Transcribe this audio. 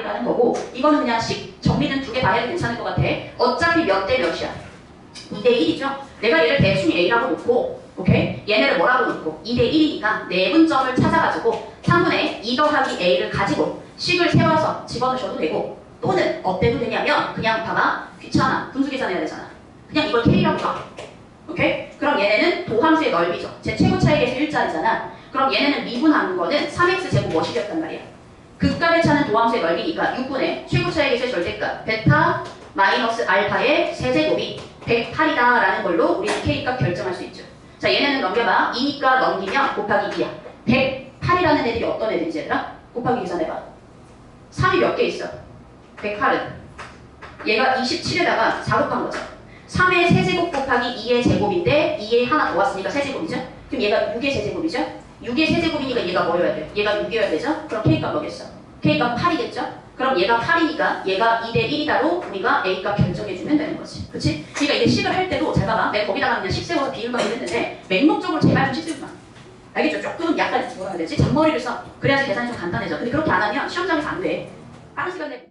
108이라는 거고 이거는 그냥 식 정리는 두 개 다 해도 괜찮을 것 같아. 어차피 몇 대 몇이야? 2대 1이죠. 내가 얘를 대충 A라고 놓고 오케이? 얘네를 뭐라고 놓고 2대 1이니까 내분점을 찾아가지고 3분의 2 더하기 A를 가지고 식을 세워서 집어넣으셔도 되고 또는 어때도 되냐면 그냥 봐봐 귀찮아 분수 계산해야 되잖아. 그냥 이걸 K라고 봐. 오케이? 그럼 얘네는 도함수의 넓이죠. 제 최고 차이에서 1짜리잖아. 그럼 얘네는 미분하는 거는 3x 제곱 뭐식이었단 말이야. 극값의 차는 도함수의 넓이니까 6분의 최고 차이에서의 절대값 베타 마이너스 알파의 세제곱이 108이다 라는 걸로 우리 K값 결정할 수 있죠. 자 얘네는 넘겨봐. 2니까 넘기면 곱하기 2야. 108이라는 애들이 어떤 애들이지 얘들아? 곱하기 계산해봐. 3이 몇 개 있어? 108은 얘가 27에다가 4 곱한 거죠. 3의 세제곱 곱하기 2의 제곱인데 2에 하나 더 왔으니까 세제곱이죠? 그럼 얘가 6의 세제곱이죠? 6의 세제곱이니까 얘가 뭐여야 돼? 얘가 6이어야 되죠? 그럼 K값 뭐겠어? K값 8이겠죠? 그럼 얘가 8이니까 얘가 2대 1이다로 우리가 A값 결정해주면 되는 거지. 그치? 그러니까 이게 식을 할 때도 잘 봐봐. 내가 거기다가 그냥 식 세워서 비율만 이랬는데 맹목적으로 제발 좀식 세우지 마. 알겠죠? 조금 약간 뭐라 해야 되지? 잔머리를 써. 그래야지 계산이 좀 간단해져. 근데 그렇게 안 하면 시험장에서 안 돼. 빠른 시간 내에